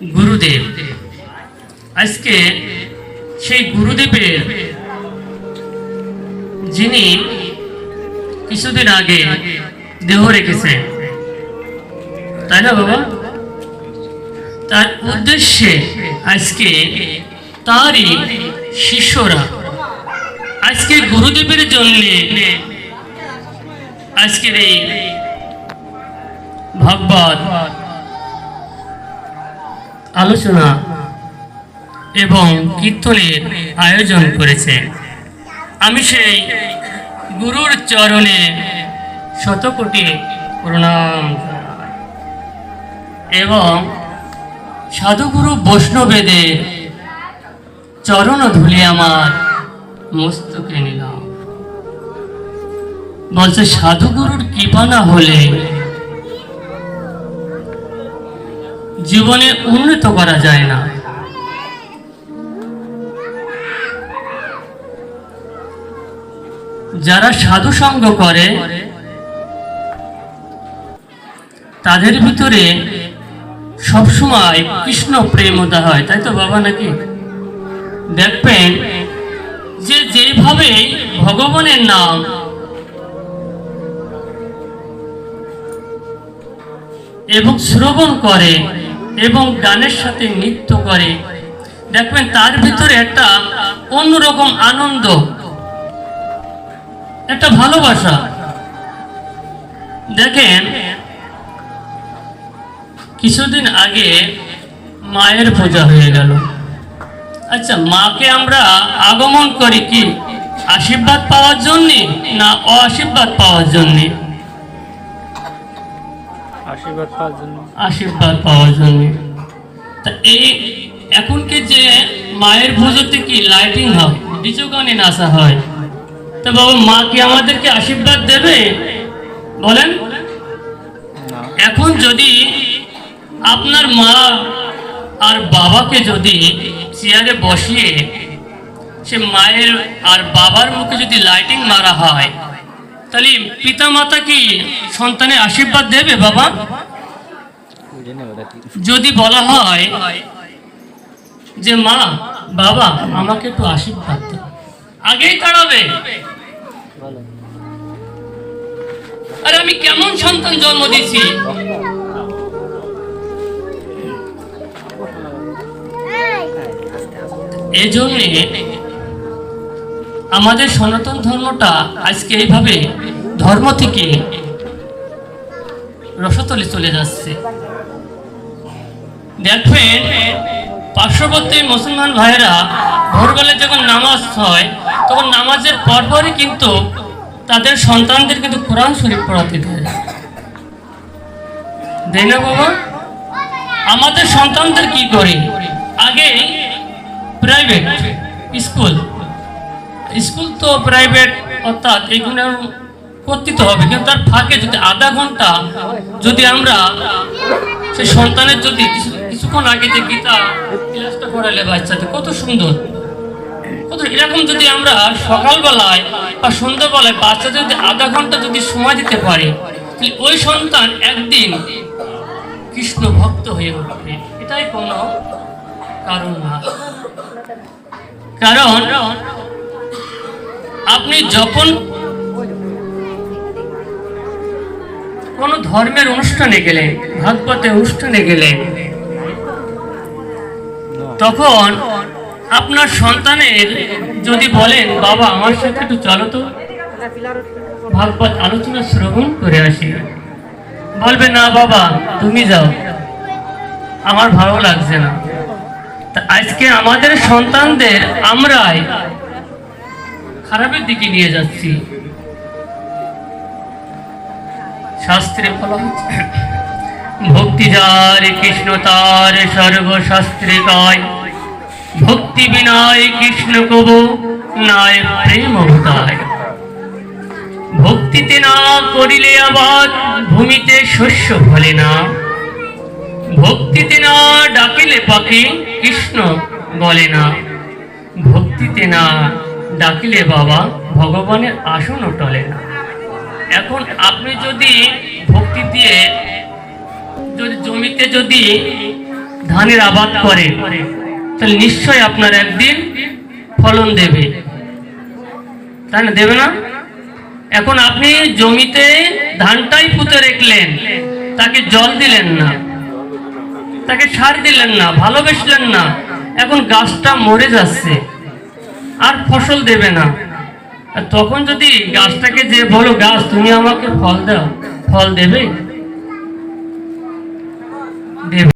গুরুদেব। আজকে সেই গুরুদেবের যিনি কিছুদিন আগে দেহ রেখেছেন তাই না বাবা? তার উদ্দেশ্যে আজকে তারই শিষ্যরা আজকে গুরুদেবের জন্য আজকের এই ভাগবত আলোচনা এবং কীর্তনের আয়োজন করেছে আমি সেই গুরুর চরণে শতকোটি প্রণাম। এবং সাধুগুরু বৈষ্ণবেদের চরণ ধুলে আমার মস্তকে নিলাম বলছে, সাধুগুরুর কৃপা না হলে জীবনে উন্নত করা যায় না। যারা সাধু সঙ্গ করে, তাদের ভিতরে সবসময় কৃষ্ণ প্রেম উদয় হয়, তাই তো বাবা নাকি? দেখবেন যে যেভাবে ভগবানের নাম এবং শ্রবণ করে এবং গানের সাথে নৃত্য করে। দেখবেন তার ভিতরে একটা অন্যরকম আনন্দ, একটা ভালোবাসা। দেখেন, কিছুদিন আগে মায়ের পূজা হয়ে গেল। আচ্ছা মাকে আমরা আগমন করি কি? আশীর্বাদ পাওয়ার জন্যে না অআশীর্বাদ পাওয়ার জন্যে? আশীর্বাদ পাওয়ার জন্য। আশীর্বাদ পাওয়ার জন্য। তা এই এখনকে যে মায়ের পুজোতে কি লাইটিং হয়? ডিজো গানে নাচা হয়। তো বাবা মা কি আমাদেরকে আশীর্বাদ দেবে? বলেন। এখন যদি আপনার মা আর বাবাকে যদি চেয়ারে বসিয়ে সে মায়ের আর বাবার মুখে যদি লাইটিং মারা হয় তাহলে পিতা মাতা কি সন্তানের আশীর্বাদ দেবে বাবা? যদি বলা হয় যে মা বাবা আমাকে একটু আশীর্বাদ আগেই তাড়াবে আরে আমি কেমন সন্তান জন্ম দিছি এই। জন্যে আমাদের সনাতন ধর্মটা আজকে এইভাবে ধর্ম থেকে রসতলে চলে যাচ্ছে। দেখবেন, পার্শ্ববর্তী মুসলমান ভাইয়েরা ভোরবেলায় যখন নামাজ হয়, তখন নামাজের পরপরই কিন্তু তাদের সন্তানদের কিন্তু কোরআন শরীফ পড়াতে দেয়। দেয় না বাবা? আমাদের সন্তানদের কি করে? আগে প্রাইভেট স্কুল স্কুল তো প্রাইভেট অর্থাৎ এগুলো করতে তো হবে, কিন্তু তার ফাঁকে যদি আধা ঘণ্টা যদি আমরা সে সন্তানের যদি কিছু, কিছুক্ষণ আগে যে গীতা ক্লাসটা করালে বাচ্চাদের কত সুন্দর। কত এরকম যদি আমরা সকালবেলায় বা সন্ধ্যাবেলায় বাচ্চাদের যদি আধা ঘণ্টা যদি সময় দিতে পারে ওই সন্তান একদিন কৃষ্ণ ভক্ত হয়ে উঠবে। এটাই কোনো কারণ না। কারণ আপনি যখন কোন ধর্মের অনুষ্ঠানে গেলেন, ভাগবতের অনুষ্ঠানে গেলেন, তখন আপনার সন্তানের যদি বলেন, বাবা, আমার সাথে একটু চলো তো। ভাগবত আলোচনা শ্রবণ করে আসি। বলবে, না বাবা, তুমি যাও। আমার ভালো লাগছে না। আজকে আমাদের সন্তানদের আমরাই খারাপের দিকে নিয়ে যাচ্ছি। শাস্ত্রে বলা হচ্ছে, ভক্তি যার কৃষ্ণ, তার সর্বশাস্ত্রে কয় ভক্তি বিনায় কৃষ্ণ কব নায় প্রেম ভূতায় ভক্তিতে না করিলে আবার ভূমিতে শস্য ফলে না। ভক্তিতে না ডাকিলে পাখি কৃষ্ণ বলে না। ভক্তিতে না ডাকিলে বাবা, ভগবানের আসনও টলে না এখন আপনি যদি ভক্তি দিয়ে যদি জমিতে যদি ধানের আবাদ করে, তাহলে নিশ্চয় আপনার একদিন ফলন দেবে। তাই না? দেবে না? এখন আপনি জমিতে ধানটাই পুঁতে রেখলেন, তাকে জল দিলেন না, তাকে সার দিলেন না, ভালোবেসলেন না, এখন গাছটা মরে যাচ্ছে। আর ফসল দেবে না। তখন যদি গাছটাকে যে বলো, গাছ, তুমি আমাকে ফল দাও। ফল দেবে?